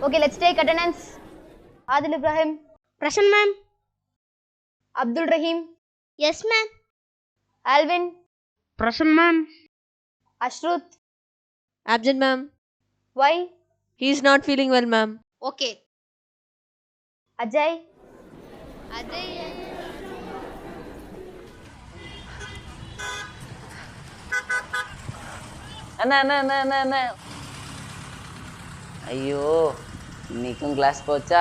Okay let's take attendance Adil Ibrahim present ma'am Abdul Rahim yes ma'am Alvin present ma'am Ashruth absent ma'am why he's not feeling well ma'am okay Ajay Ajay అన్న అన్న అన్న అన్న ஐயோ இன்னைக்கும் class போச்சா?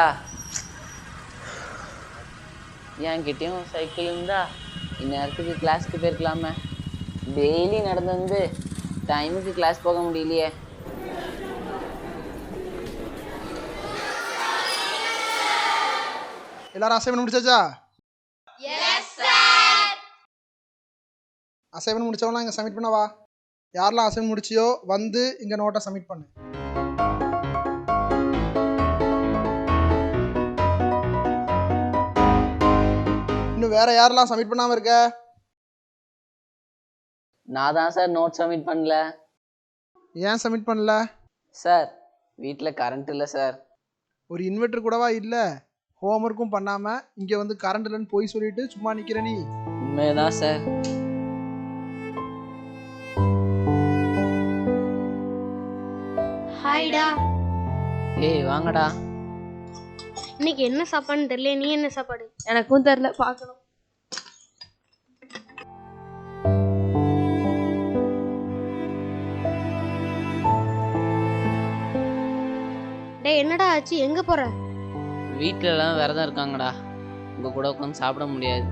என்கிட்டயும் cycle இருந்தா இந்நேரத்துக்கு கிளாஸ்க்கு போயிருக்கலாமே. டெய்லி நடந்து வந்து டைமுக்கு கிளாஸ் போக முடியலையே. எல்லாரும் அசைன்மெண்ட் முடிச்சாச்சா? அசைன்மெண்ட் முடிச்சவங்களாம் இங்கே சப்மிட் பண்ணவா? யாரெல்லாம் அசைன்மெண்ட் முடிச்சியோ வந்து இங்கே நோட்டை சப்மிட் பண்ணு. இன்னும் வேற யாரெல்லாம் சப்மிட் பண்ணாமல் இருக்க? நான் தான் சார் நோட் சப்மிட் பண்ணல. ஏன் சப்மிட் பண்ணல? சார் வீட்டில் கரண்ட் இல்லை சார் ஒரு இன்வெர்டர் கூடவா? இல்லை. ஹோம்ஒர்க்கும் பண்ணாமல் இங்கே வந்து கரண்ட் இல்லைன்னு போய் சொல்லிட்டு சும்மா நிற்கிற நீ. உண்மைதான் சார் ஹாய்டா. ஏய் வாங்கடா. இன்னைக்கு என்ன சாப்பாடுன்னு தெரியல நீ என்ன சாப்பாடு? எனக்கும் தெரில பார்க்கணும். என்னடா ஆச்சு? எங்க போற? வீட்டிலலாம் எல்லாம் விரதம் இருக்காங்கடா. உங்க கூட உட்காந்து சாப்பிட முடியாது.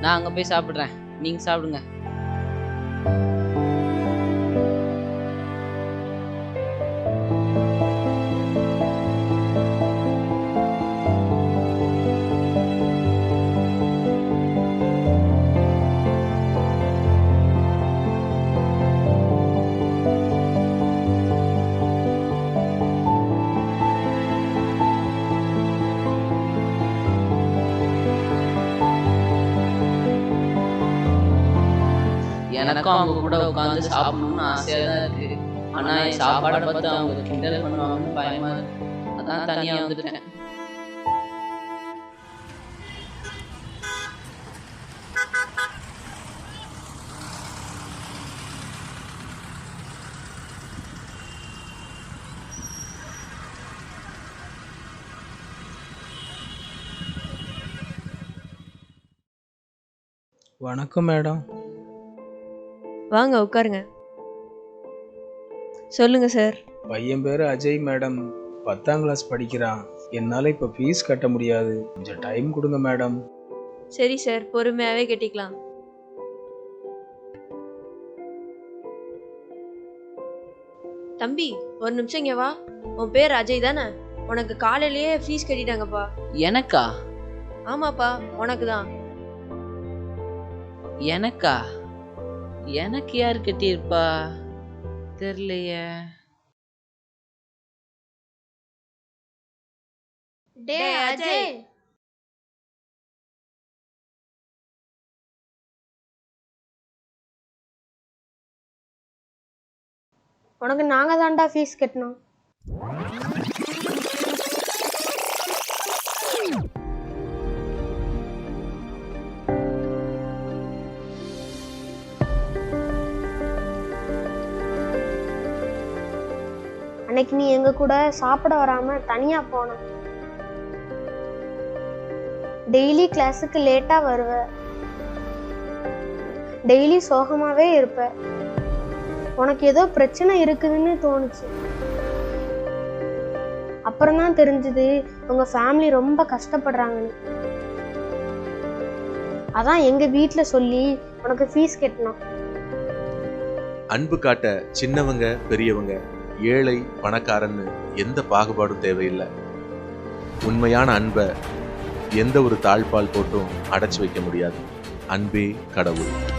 நான் அங்கே போய் சாப்பிட்றேன். நீங்கள் சாப்பிடுங்க. எனக்கும் அவங்க கூட உட்காந்து சாப்பிடணும்னு ஆசையாக தான் இருக்கு. ஆனால் என் சாப்பாடை பார்த்து அவங்க கிண்டல் பண்ணுவாங்கன்னு பயமா இருக்கு. அதான் தனியாக வந்துட்டேன். வணக்கம் மேடம். வாங்க உட்காருங்க. சொல்லுங்க சார் பையன் பேர் அஜய் மேடம் பத்தாம் கிளாஸ் படிக்கிறான். என்னால் இப்போ ஃபீஸ் கட்ட முடியாது. கொஞ்சம் டைம் கொடுங்க மேடம் சரி சார் பொறுமையாகவே கட்டிக்கலாம். தம்பி ஒரு நிமிஷம் இங்க வா. உன் பேர் அஜய் தானே? உனக்கு காலையிலேயே ஃபீஸ் கட்டிட்டாங்கப்பா. எனக்கா? ஆமாப்பா உனக்கு தான். எனக்கா? எனக்கு யார் கட்டியிருப்பா? தெரியலையே டேய் அஜய். உனக்கு நாங்க தான்டா ஃபீஸ் கட்டணும். அன்னைக்கு நீ எங்க கூட சாப்பிட வராம தனியா போன. டெய்லி கிளாஸுக்கு லேட்டா வருவ. டெய்லி சோகமாவே இருப்ப. உனக்கு ஏதோ பிரச்சனை இருக்குதுன்னு தோணுச்சு. அப்புறம் தான் தெரிஞ்சது உங்க ஃபேமிலி ரொம்ப கஷ்டப்படுறாங்கன்னு. அதான் எங்க வீட்டுல சொல்லி உனக்கு ஃபீஸ் கட்டணும். அன்பு காட்ட சின்னவங்க பெரியவங்க ஏழை பணக்காரன்னு எந்த பாகுபாடும் தேவையில்லை. உண்மையான அன்பை எந்த ஒரு தாழ்பால் போட்டும் அடைச்சி வைக்க முடியாது. அன்பே கடவுள்.